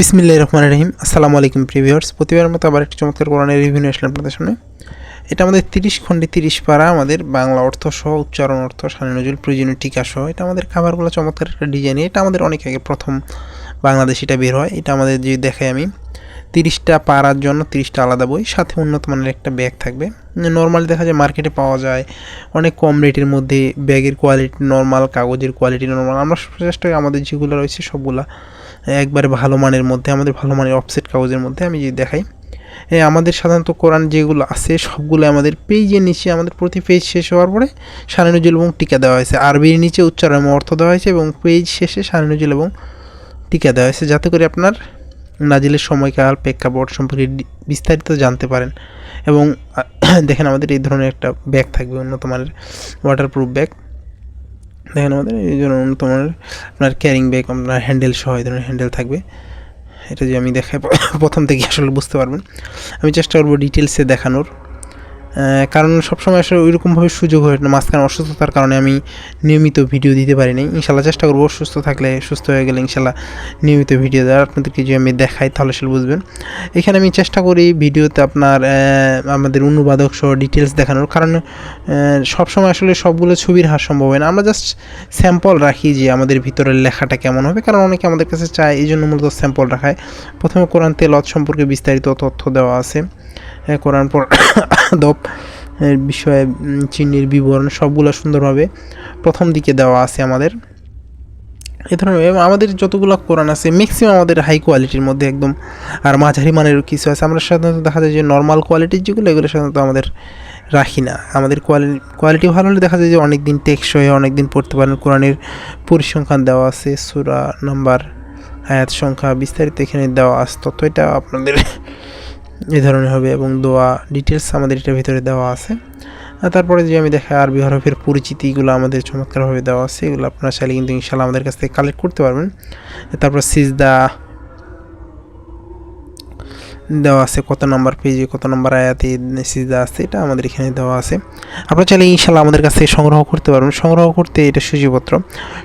বিসমিল্লাহ রহমান রহিম। আসসালামু আলাইকুম প্রিভিয়ার্স প্রতিবার মতো আবার একটি চমৎকার কোরআনের রিভিউ নিয়ে আসলাম আপনাদের সামনে। এটা আমাদের তিরিশ খণ্ডে তিরিশ পারা আমাদের বাংলা অর্থ সহ, উচ্চারণ অর্থ, সানি নজরুল প্রয়োজনীয় টিকা সহ, এটা আমাদের খাবারগুলো চমৎকার একটা ডিজাইন এটা আমাদের অনেক আগে প্রথম বাংলাদেশ এটা বের হয়। এটা আমাদের যে দেখাই আমি, তিরিশটা পাড়ার জন্য তিরিশটা আলাদা বই, সাথে উন্নত মানের একটা ব্যাগ থাকবে। নর্মালি দেখা যায় মার্কেটে পাওয়া যায়। অনেক কম রেটের মধ্যে ব্যাগের কোয়ালিটি নর্মাল কাগজের কোয়ালিটি নর্মাল আমরা চেষ্টা আমাদের যেগুলো রয়েছে সবগুলা একবারে ভালো মানের মধ্যে, আমাদের ভালো মানের অফসেট কাগজের মধ্যে আমি যদি দেখাই আমাদের সাধারণত কোরআন যেগুলো আছে সবগুলো আমাদের পেজের নিচে, আমাদের প্রতি পেজ শেষ হওয়ার পরে সারানুজুল এবং টিকা দেওয়া হয়েছে। আরবির নিচে উচ্চারণ অর্থ দেওয়া হয়েছে এবং পেজ শেষে সারানুজুল এবং টিকা দেওয়া হয়েছে। যাতে করে আপনার নাজিলের সময়কাল, প্রেক্ষাপট সম্পর্কে বিস্তারিত জানতে পারেন। এবং দেখেন আমাদের এই ধরনের একটা ব্যাগ থাকবে উন্নত মানের ওয়াটারপ্রুফ ব্যাগ। দেখেন আমাদের এই জন্য তোমার আপনার ক্যারিং ব্যাগ আপনার হ্যান্ডেল সহ এই ধরনের হ্যান্ডেল থাকবে। এটা যে আমি দেখাই প্রথম থেকে আসলে বুঝতে পারবেন। আমি চেষ্টা করব ডিটেলসে দেখানোর। কারণ সবসময় আসলে ওইরকমভাবে সুযোগ হয়ে না, মাঝখানে অসুস্থতার কারণে আমি নিয়মিত ভিডিও দিতে পারিনি। ইনশাল্লাহ চেষ্টা করব সুস্থ থাকলে সুস্থ হয়ে গেলে ইনশাল্লাহ নিয়মিত ভিডিও দেওয়ার। আপনাদেরকে যদি আমি দেখাই তাহলে আসলে বুঝবেন। এখানে আমি চেষ্টা করি ভিডিওতে আপনার আমাদের অনুবাদক সহ ডিটেলস দেখানোর। কারণ সবসময় আসলে সবগুলো ছবির হার সম্ভব হয় না। আমরা জাস্ট স্যাম্পল রাখি যে আমাদের ভিতরের লেখাটা কেমন হবে। কারণ অনেকে আমাদের কাছে চায়, এই জন্য মূলত স্যাম্পল রাখায়। প্রথমে কোরআন তেলত সম্পর্কে বিস্তারিত তথ্য দেওয়া আছে। কোরআন পর দপ এর বিষয়ে চিহ্নের বিবরণ সবগুলো সুন্দরভাবে প্রথম দিকে দেওয়া আছে আমাদের। এ ধরনের আমাদের যতগুলো কোরআন আছে ম্যাক্সিমাম আমাদের হাই কোয়ালিটির মধ্যে একদম, আর মাঝারি মানের কিছু আছে। আমরা সাধারণত দেখা যায় যে নর্মাল কোয়ালিটির যেগুলো, এগুলো সাধারণত আমাদের রাখি না। আমাদের কোয়ালিটি কোয়ালিটি ভালো হলে দেখা যায় যে অনেক দিন টেকসই অনেক দিন পড়তে পারেন। কোরআনের পরিসংখ্যান দেওয়া আছে, সুরা নাম্বার, আয়াত সংখ্যা বিস্তারিত এখানে দেওয়া আছে। তত এটা আপনাদের এই ধরনের হবে এবং দোয়া ডিটেলস আমাদের এটার ভিতরে দেওয়া আছে। তারপরে যে আমি দেখা আরবি হরফের পরিচিতিগুলো আমাদের চমৎকারভাবে দেওয়া আছে, এগুলো আপনারা চাইলে কিন্তু ইনশাল্লাহ আমাদের কাছ থেকে কালেক্ট করতে পারবেন। তারপর সিজদা দেওয়া আছে, কত নম্বর পেজে কত নম্বর আয়াতে সিজদা আছে, এটা আমাদের এখানে দেওয়া আছে। আপনারা চাইলে ইনশাল্লাহ আমাদের কাছ থেকে সংগ্রহ করতে পারবেন। সংগ্রহ করতে এটা সূচিপত্র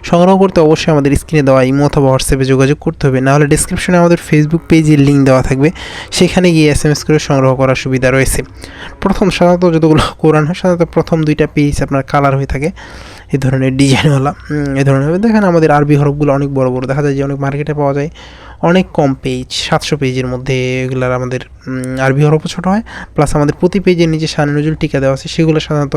সংগ্রহ করতে অবশ্যই আমাদের স্ক্রিনে দেওয়া ইমো অথবা হোয়াটসঅ্যাপে যোগাযোগ করতে হবে। নাহলে ডিসক্রিপশনে আমাদের ফেসবুক পেজের লিঙ্ক দেওয়া থাকবে। সেখানে গিয়ে এস এম এস করে সংগ্রহ করার সুবিধা রয়েছে। প্রথম সাধারণত যতগুলো কোরআন হয়, সাধারণত প্রথম দুইটা পেজ আপনার কালার হয়ে থাকে। এই ধরনের ডিজাইনওয়ালা এই ধরনের। দেখেন আমাদের আরবি হরফগুলো অনেক বড় বড়। দেখা যায় যে অনেক মার্কেটে পাওয়া যায়। অনেক কম পেজ সাতশো পেজের মধ্যে এগুলার আমাদের আরবি হরফও ছোটো হয় প্লাস আমাদের প্রতি পেজের নিচে সানি নজরুল টিকা দেওয়া আছে, সেগুলো সাধারণত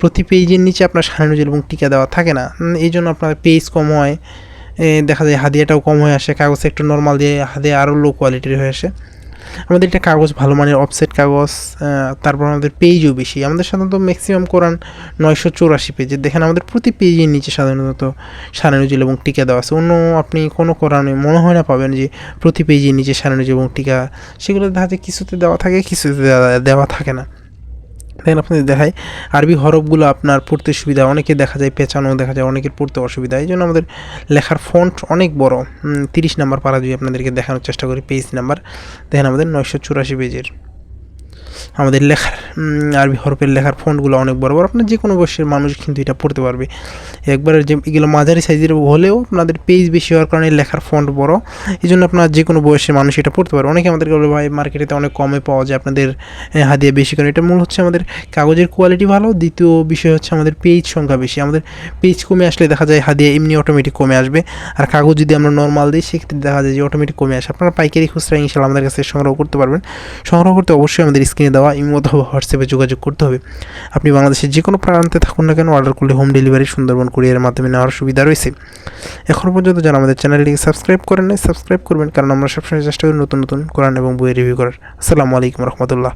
প্রতি পেজের নিচে আপনার সানি নজরুল এবং টিকা দেওয়া থাকে না। এই জন্য আপনার পেজ কম হয় দেখা যায় হাদিয়াটাও কম হয়ে আসে, কাগজে একটু নর্মাল দিয়ে হাদিয়া আরও লো কোয়ালিটির হয়ে আসে। আমাদের এটা কাগজ ভালো মানের অফসেট কাগজ তারপর আমাদের পেজও বেশি। আমাদের সাধারণত ম্যাক্সিমাম কোরআন নয়শো চৌরাশি পেজে দেখেন আমাদের প্রতি পেজের নিচে সাধারণত সারানুজুল এবং টিকা দেওয়া আছে। অন্য আপনি কোনো কোরআনে মনে হয় না পাবেন যে প্রতি পেজের নিচে সারানুজুল এবং টিকা। সেগুলো দেখা যায় কিছুতে দেওয়া থাকে, কিছুতে দেওয়া- দেওয়া থাকে না। দেখেন আপনাদের দেখায় আরবি হরফগুলো আপনার পড়তে সুবিধা, অনেকে দেখা যায় পেঁচানো দেখা যায়, অনেকের পড়তে অসুবিধা, এই জন্য আমাদের লেখার ফন্ট অনেক বড় তিরিশ নাম্বার পারা যদি আপনাদেরকে দেখানোর চেষ্টা করি পেজ নাম্বার দেখেন আমাদের নয়শো চুরাশি পেজের আমাদের লেখার আরবি হরফের লেখার ফন্টগুলো অনেক বড় বড়। আপনার যে কোনো বয়সের মানুষ কিন্তু এটা পড়তে পারবে। একবারে যে এগুলো মাঝারি সাইজের হলেও আপনাদের পেজ বেশি হওয়ার কারণে লেখার ফন্ট বড়। এই জন্য আপনার যে কোনো বয়সের মানুষ এটা পড়তে পারবে। অনেকে আমাদেরকে বলে, ভাই মার্কেটেতে অনেক কমে পাওয়া যায় আপনাদের হাদিয়া বেশি করে। এটা মূল হচ্ছে আমাদের কাগজের কোয়ালিটি ভালো। দ্বিতীয় বিষয় হচ্ছে আমাদের পেজ সংখ্যা বেশি। আমাদের পেজ কমে আসলে দেখা যায় হাদিয়া এমনি অটোমেটিক কমে আসবে। আর কাগজ যদি আমরা নর্মাল দিই, সেক্ষেত্রে দেখা যায় যে অটোমেটিক কমে আসে। আপনারা পাইকারি খুচরা ইনশাল্লাহ আমাদের কাছে সংগ্রহ করতে পারবেন। সংগ্রহ করতে অবশ্যই আমাদের স্ক্রিনে দেওয়া ইমো অথবা হোয়াটসঅ্যাপে যোগাযোগ করতে হবে। আপনি বাংলাদেশের যে কোনো প্রান্তে থাকুন না কেন, অর্ডার করলে হোম ডেলিভারি সুন্দরবন কুরিয়ারের মাধ্যমে নেওয়ার সুবিধা রয়েছে। এখনও পর্যন্ত যারা আমাদের চ্যানেলটিকে সাবস্ক্রাইব করেন নাই সাবস্ক্রাইব করবেন, কারণ আমরা সবসময় চেষ্টা করি নতুন নতুন কোরআন এবং বইয়ের রিভিউ করার। আসসালামু আলাইকুম রহমতুল্লাহ।